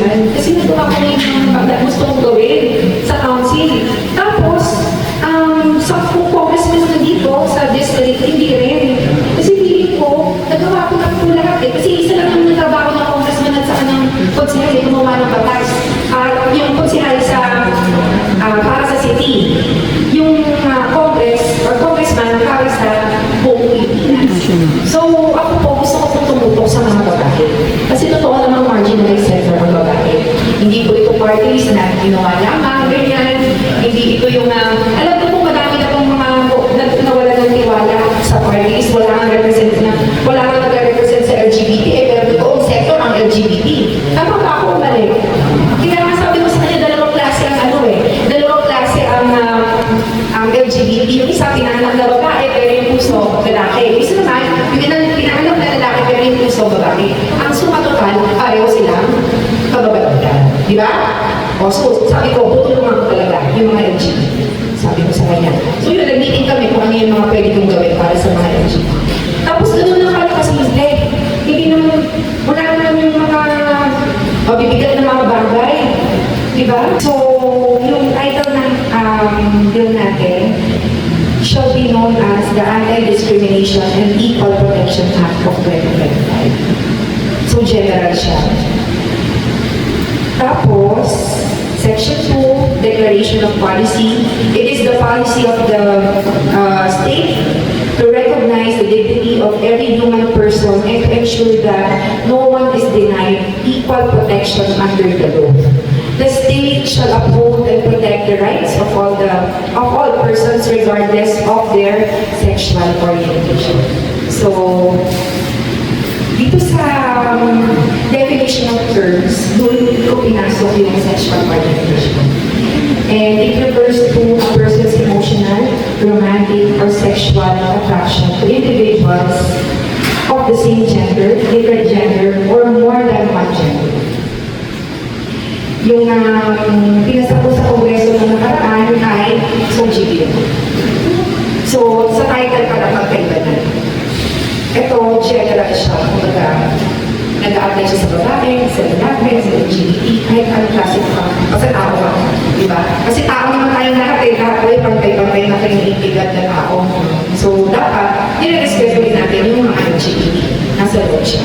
yun. Kasi nagawa ko na yung pagda gusto kong gawin sa council. Tapos, um, sa congressman na dito, sa district, hindi rin. Kasi feeling ko, nagawa ko na po lahat eh. Kasi isa lang ang nagawa ng congressman at saka ng konsihal eh, gumawa ng batas. At uh, yung konsihal sa, uh, para sa city. Yung uh, congress, or congressman, para sa buong So, ako po, gusto ko po tumutok sa mga babae. Ang LGBT. Yung isa, pinanganak na babae, pero yung puso, lalaki. Yung isa naman, yung pinang- pinanganak na lalaki, pero yung puso, babae. Ang suma total, pareho silang kababaitan. Di ba? O, so, sabi ko, tutulungan ko talaga yung mga LGBT. Sabi ko sa kanya. So yun, nag-meeting kami kung ano yung mga pwede kong gawin para sa mga LGBT. Tapos ganun lang kami kasi hindi. Hindi naman, wala naman yung mga mabibigat na mga bagay. Di ba? So, yung title ng um, bill natin shall be known as the Anti-Discrimination and Equal Protection Act of 2025. So, general siya. Tapos, Section 2, Declaration of Policy. It is the policy of the uh, state to recognize the dignity of every human person and to ensure that no one is denied equal protection under the law. The state shall uphold rights of all the of all persons regardless of their sexual orientation. So, dito sa um, definition of terms, doon ko pinasok yung sexual orientation. And it refers to a person's emotional, romantic, or sexual attraction to individuals of the same gender, different gender, Ito, general siya, kumbaga, nag-a-apply siya sa babae, sa lalaki, sa LGBT, kahit anong klase ng pang, kasi tao ka, di ba? Diba? Kasi tao naman tayo lahat eh, lahat ay pantay-pantay na kinitigan na tao. So, dapat, nire-respeto din natin yung mga LGBT, nasa loob siya.